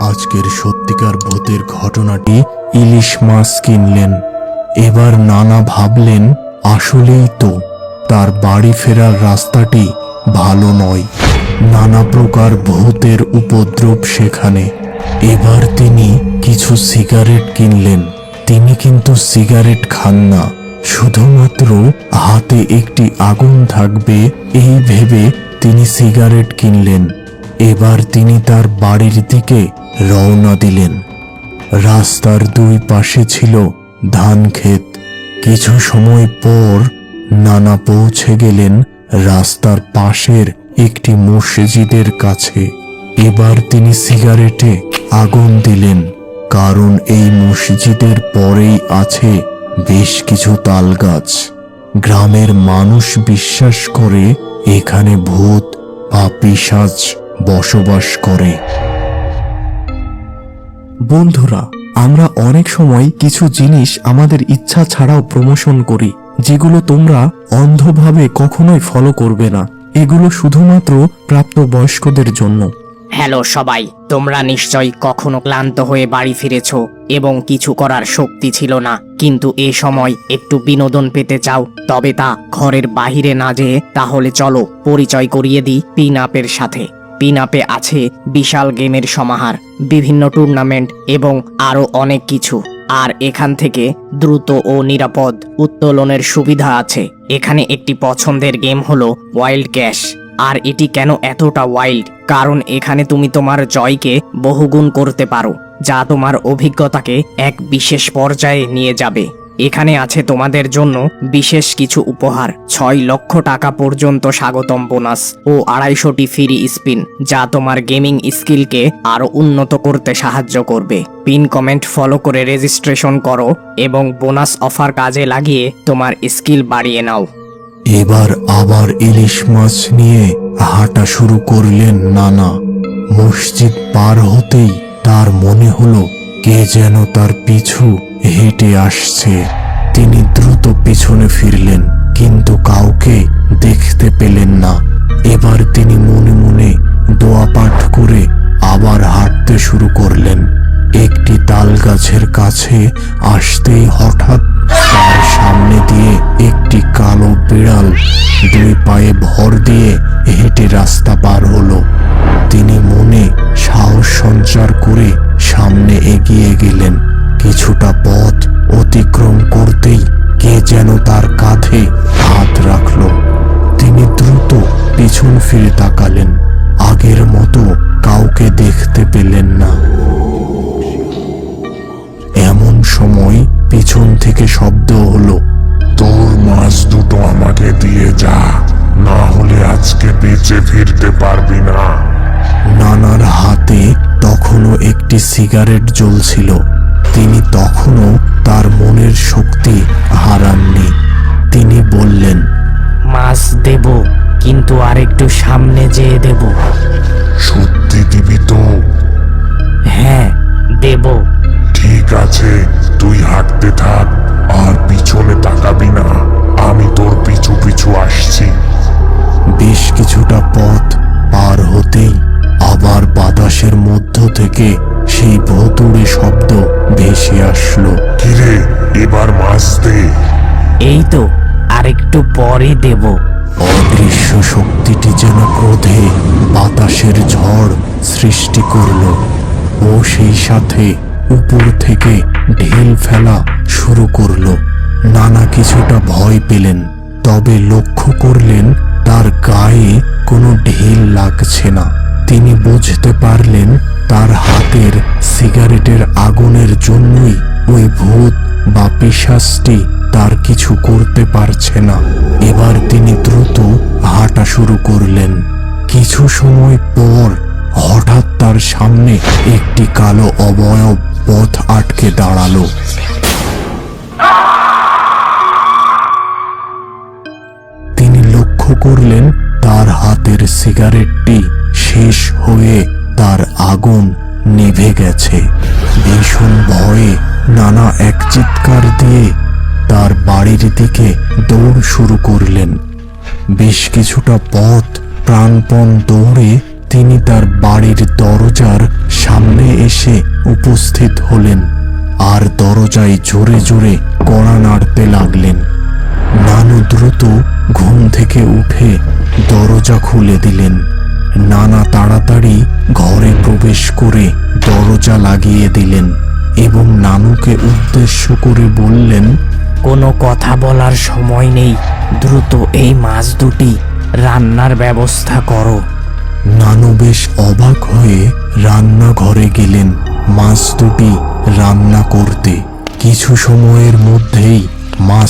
আজকের সত্যিকার ভূতের ঘটনাটি ইলিশ মাছ কিনলেন। এবার নানা ভাবলেন, আসলেই তো, তার বাড়ি ফেরার রাস্তাটি ভালো নয়। নানা প্রকার ভূতের উপদ্রব সেখানে। এবার তিনি কিছু সিগারেট কিনলেন। তিনি কিন্তু সিগারেট খান না। শুধুমাত্র হাতে একটি আগুন থাকবে, এই ভেবে তিনি সিগারেট কিনলেন। এবার তিনি তার বাড়ির দিকে রওনা দিলেন। রাস্তার দুই পাশে ছিল ধান ক্ষেত কিছু সময় পর নানা পৌঁছে গেলেন রাস্তার পাশের একটি মসজিদের কাছে। এবার তিনি সিগারেটে আগুন দিলেন, কারণ এই মসজিদের পরেই আছে বেশ কিছু তাল গাছ গ্রামের মানুষ বিশ্বাস করে এখানে ভূত বা পিশাচ বসবাস করে। বন্ধুরা, আমরা অনেক সময় কিছু জিনিস আমাদের ইচ্ছা ছাড়াও প্রমোশন করি, যেগুলো তোমরা অন্ধভাবে কখনোই ফলো করবে না। এগুলো শুধুমাত্র প্রাপ্তবয়স্কদের জন্য। হ্যালো সবাই। তোমরা নিশ্চয়ই কখনো ক্লান্ত হয়ে বাড়ি ফিরেছ এবং কিছু করার শক্তি ছিল না। কিন্তু এ সময় একটু বিনোদন পেতে চাও, তবে তা ঘরের বাহিরে না যেয়ে তাহলে চলো পরিচয় করিয়ে দিই পিন আপের সাথে। পিন আপে আছে বিশাল গেমের সমাহার, বিভিন্ন টুর্নামেন্ট এবং আরও অনেক কিছু। আর এখান থেকে দ্রুত ও নিরাপদ উত্তোলনের সুবিধা আছে। এখানে একটি পছন্দের গেম হলো ওয়াইল্ড ক্যাশ আর এটি কেন এতটা ওয়াইল্ড কারণ এখানে তুমি তোমার জয়কে বহুগুণ করতে পারো, যা তোমার অভিজ্ঞতাকে এক বিশেষ পর্যায়ে নিয়ে যাবে। এখানে আছে তোমাদের জন্য বিশেষ কিছু উপহার। ছয় লক্ষ টাকা পর্যন্ত স্বাগতম বোনাস ও আড়াইশোটি ফ্রি স্পিন, যা তোমার গেমিং স্কিলকে আরও উন্নত করতে সাহায্য করবে। পিন কমেন্ট ফলো করে রেজিস্ট্রেশন করো এবং বোনাস অফার কাজে লাগিয়ে তোমার স্কিল বাড়িয়ে নাও। এবার আবার ইলিশ মাছ নিয়ে হাঁটা শুরু করলেন নানা। মসজিদ পার হতেই তার মনে হলো কে যেন তার পিছু হেঁটে আসছে। তিনি দ্রুত পিছনে ফিরলেন, কিন্তু কাউকে দেখতে পেলেন না। এবার তিনি মনে মনে দোয়া পাঠ করে আবার হাঁটতে শুরু করলেন। একটি তাল গাছের কাছে আসতেই হঠাৎ তার সামনে দিয়ে একটি কালো বিড়াল দুই পায়ে ভর দিয়ে হেঁটে রাস্তা পার হলো। তিনি মনে সাহস সঞ্চার করে সামনে এগিয়ে গেলেন। ফিরতে পারবি না। নানার হাতে তখনও একটি সিগারেট জ্বলছিল। তিনি তখনও তার মনের শক্তি হারাননি। তিনি বললেন মাছ দেব কিন্তু আরেকটু সামনে যেয়ে দেব। সত্যি দিবি তো? হ্যাঁ দেব। ঠিক আছে তুই হাঁটতে থাক আর পিছনে তাকাবি না। আমি তোর পিছু পিছু আসছি। আবার বাতাসের মধ্য থেকে সেই ভতুড়ে শব্দ ভেসে আসলো। কিরে এবার মাছ দে। এই তো আরেকটু পরে দেব। অদৃশ্য শক্তিটি যেন ক্রোধে বাতাসের ঝড় সৃষ্টি করল ও সেই সাথে উপর থেকে ঢেল ফেলা শুরু করল। নানা কিছুটা ভয় পেলেন তবে লক্ষ্য করলেন তার গায়ে কোনো ঢিল লাগছে না। তিনি বুঝতে পারলেন তার হাতের সিগারেটের আগুনের জন্যই ওই ভূত বা পিশাচটি তার কিছু করতে পারছে না। এবার তিনি দ্রুত হাঁটা শুরু করলেন। কিছু সময় পর হঠাৎ তার সামনে একটি কালো অবয়ব পথ আটকে দাঁড়াল। তিনি লক্ষ্য করলেন তার হাতের সিগারেটটি শেষ হয়ে তার আগুন নিভে গেছে। ভীষণ ভয়ে নানা এক চিৎকার দিয়ে তার বাড়ির দিকে দৌড় শুরু করলেন। বেশ কিছুটা পথ প্রাণপণ দৌড়ে তিনি তার বাড়ির দরজার সামনে এসে উপস্থিত হলেন আর দরজায় জোরে জোরে কড়া নাড়তে লাগলেন। নানু দ্রুত ঘুম থেকে উঠে দরজা খুলে দিলেন। নানা তাড়াতাড়ি ঘরে প্রবেশ করে দরজা লাগিয়ে দিলেন এবং নানুকে উদ্দেশ্য করে বললেন কোনো কথা বলার সময় নেই দ্রুত এই মাছ দুটি রান্নার ব্যবস্থা করো। নানু বেশ অবাক হয়ে রান্নাঘরে গেলেন মাছ দুটি রান্না করতে। কিছু সময়ের মধ্যেই মাছ